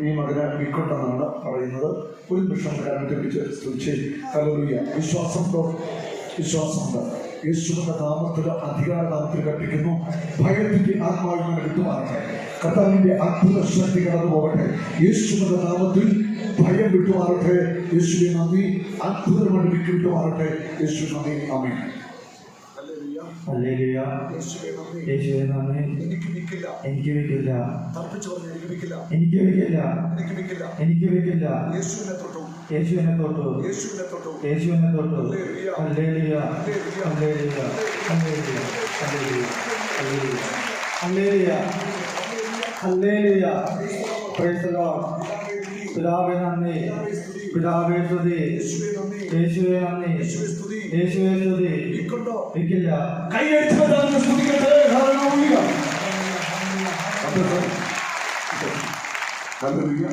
ഈ മകന് വിക്കൊണ്ടെന്നാണ് പറയുന്നത്. ഒരു നിമിഷം കരമത്തെ പിടിച്ച് സ്തുതിച്ച് ഹല്ലേലൂയ. വിശ്വാസമുണ്ടോ? വിശ്വാസമുണ്ട്. യേശുവിന്റെ നാമത്തിൽ അധികാര നാമത്തിൽ കൽപ്പിക്കുന്നു. ഭയത്തിന്റെ ആത്മാവിനെ വിട്ടുമാറട്ടെ. കർത്താവിന്റെ അത്ഭുത ശക്തി കടന്നു പോകട്ടെ. യേശുവിന്റെ നാമത്തിൽ ഭയം വിട്ടുമാറട്ടെ. യേശുവിനെ നന്ദി. വിട്ടു വിട്ടുമാറട്ടെ. യേശു നന്ദി. ഹല്ലേലൂയ. യേശുവെ നന്ദി. യേശുവേ നന്ദി. എനിക്ക് വെക്കില്ല തർപ്പിച്ചു പറഞ്ഞു എനിക്ക് വെക്കില്ല എനിക്ക് വെക്കില്ല യേശുവിനെ തൊട്ടു. യേശുവിനെ തൊട്ടു. യേശുവിനെ തൊട്ടു. യേശുവിനെ തൊട്ടു. Hallelujah. Hallelujah. Hallelujah. Hallelujah. Hallelujah. Hallelujah. Hallelujah. Praise Lord പിതാവേ നന്ദി. പിതാവേ സ്തുതി. യേശുവേ നന്ദി. യേശുവേ സ്തുതി. യേശുവേ സ്തുതി. നിൽക്കുണ്ടോ വെക്കില്ല കൈയടിച്ച് കർത്താവിനെ സ്തുതിക്കട്ടെ ഹല്ലേലൂയ ഹല്ലേലൂയ